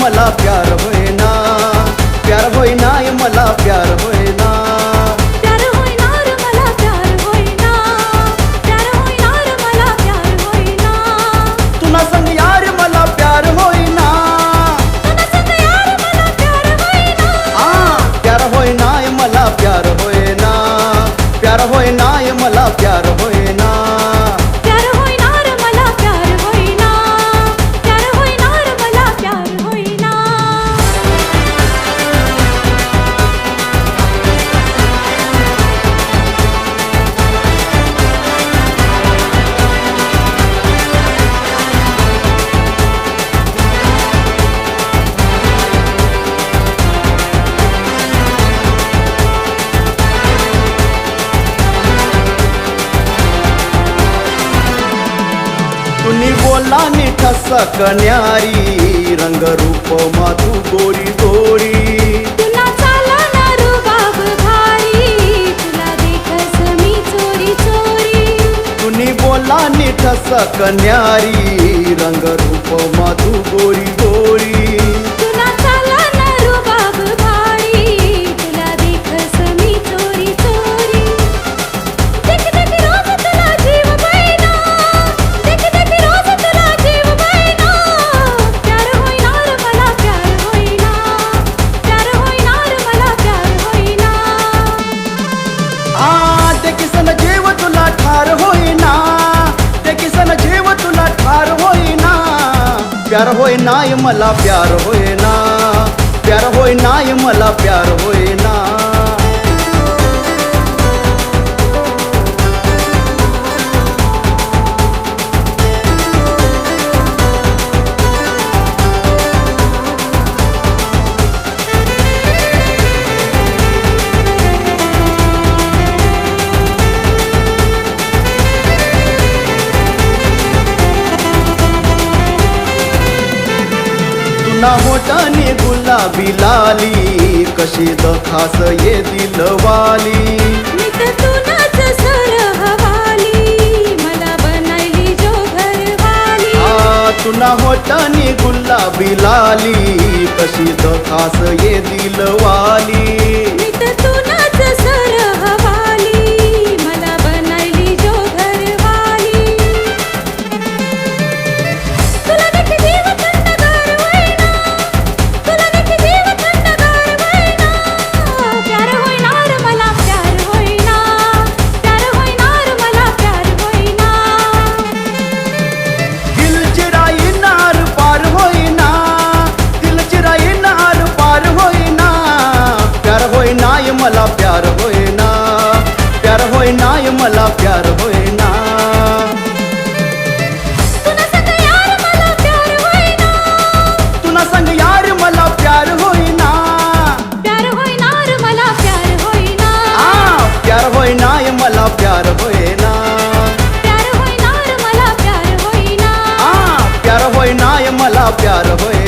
मला प्यार होईना. प्यार होईनार मला प्यार होईना. प्यार होईनार मला प्यार होईना. तुला संग यार मला प्यार होईना. संग यार मला प्यार होईना. होईनाय मला प्यार होईना. प्यार मला प्यार कुणी बोला निठस कन्यारी रंगरूप माधू गोरी गोरी. कुणी बोला निठस कन्यारी माधू गोरी गोरी. प्यार ना मला प्यार होईना प्यार होईनाय मला प्यार होईना पुन्हा होटाने गुलाबी लाली. कशी द खास ये दिलवाली तुना होटाने गुलाबी लाली. कशी द खास ये दिलवाली मला प्यार होईना. प्यार मला प्यार होईना. तुला संग यार मला प्यार होईना. तुला संग यार मला प्यार होईना. मला प्यार होईना. प्यार मला प्यार होईना. प्यार होईनार मला प्यार होईना. प्यार मला प्यार होईना.